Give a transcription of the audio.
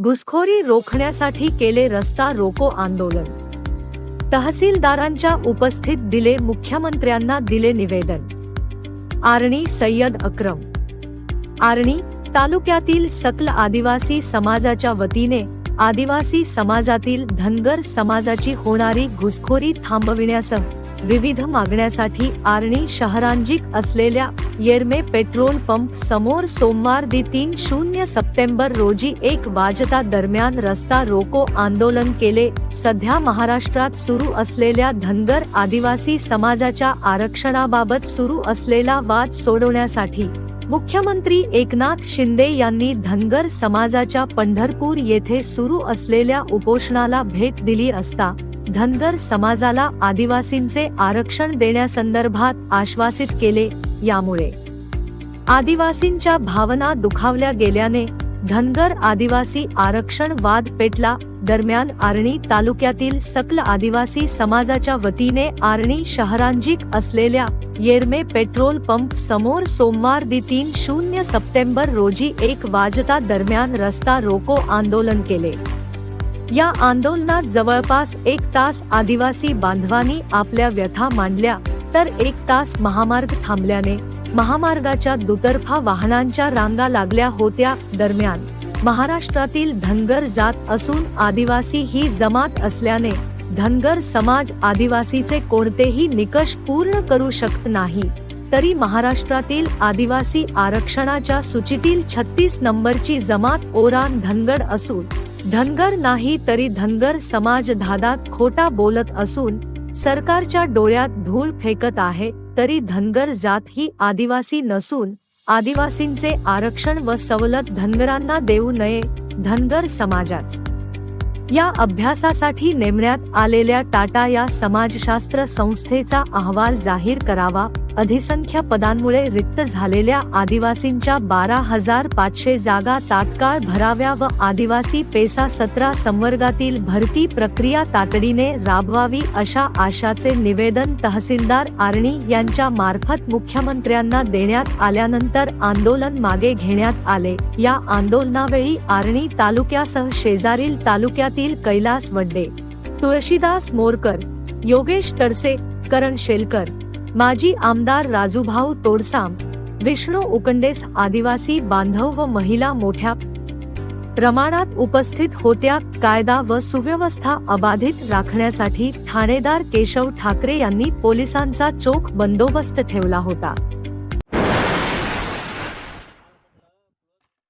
घुसखोरी रोखण्यासाठी केले रस्ता रोको आंदोलन. तहसीलदारांच्या उपस्थित दिले मुख्यमंत्र्यांना दिले निवेदन. आरणी सय्यद अक्रम. आरणी तालुक्यातील सकल आदिवासी समाजाच्या वतीने आदिवासी समाजातील धनगर समाजाची होणारी घुसखोरी थांबविण्यासह विविध मागण्यासाठी आर्णी शहरांजिक असलेल्या येरमे पेट्रोल पंप समोर सोमवार दि तीन शून्य सप्टेंबर रोजी एक वाजता दरम्यान रस्ता रोको आंदोलन केले. सध्या महाराष्ट्रात सुरू असलेल्या धनगर आदिवासी समाजाच्या आरक्षणाबाबत सुरू असलेला वाद सोडवण्यासाठी मुख्यमंत्री एकनाथ शिंदे यांनी धनगर समाजाच्या पंढरपूर येथे सुरू असलेल्या उपोषणाला भेट दिली असता धनगर समाजाला आदिवासींचे आरक्षण देण्यासंदर्भात आश्वासित केले यामुळे. आदिवासींच्या भावना दुखावल्या गेल्याने धनगर आदिवासी आरक्षण वाद पेटला. दरम्यान आर्णी तालुक्यातील सकल आदिवासी समाजाच्या वतीने आर्णी शहरांजिक असलेल्या येरमे पेट्रोल पंप समोर सोमवार दि तीन शून्य सप्टेंबर रोजी एक वाजता दरम्यान रस्ता रोको आंदोलन केले. या आंदोलनात जवळपास एक तास आदिवासी बांधवांनी आपल्या व्यथा मांडल्या तर एक तास महामार्ग थांबल्याने महामार्गाच्या दुतर्फा वाहनांच्या रांगा लागल्या होत्या दरम्यान. महाराष्ट्रातील धनगर जात असून आदिवासी ही जमात असल्याने धनगर समाज आदिवासीचे कोणतेही निकष पूर्ण करू शकत नाही. तरी महाराष्ट्रातील आदिवासी आरक्षणाच्या सूचीतील छत्तीस नंबरची जमात ओरान धनगड असून धनगर नाही तरी धनगर समाज धादात खोटा बोलत असून सरकारच्या डोळ्यात धूळ फेकत आहे तरी धनगर जात ही आदिवासी नसून आदिवासींचे आरक्षण व सवलत धनगरांना देऊ नये धनगर समाजाच. या अभ्यासासाठी नेमण्यात आलेल्या टाटा या समाजशास्त्र संस्थेचा अहवाल जाहीर करावा अधिसंख्य पदांमुळे रिक्त झालेल्या आदिवासींच्या बारा हजार पाचशे जागा तात्काळ भराव्या व आदिवासी पेसा सतरा संवर्गातील भरती प्रक्रिया तातडीने राबवावी अशा आशाचे निवेदन तहसीलदार आर्णी यांच्या मार्फत मुख्यमंत्र्यांना देण्यात आल्यानंतर आंदोलन मागे घेण्यात आले. या आंदोलनावेळी आर्णी तालुक्यासह शेजारील तालुक्यातील कैलास वड्डे तुळशीदास मोरकर योगेश तडसे करण शेलकर माजी आमदार राजूभाऊ तोडसाम विष्णू उकंडेस आदिवासी बांधव व महिला मोठ्या प्रमाणात उपस्थित होत्या. कायदा व सुव्यवस्था अबाधित राखण्यासाठी ठाणेदार केशव ठाकरे यांनी पोलिसांचा चोख बंदोबस्त ठेवला होता.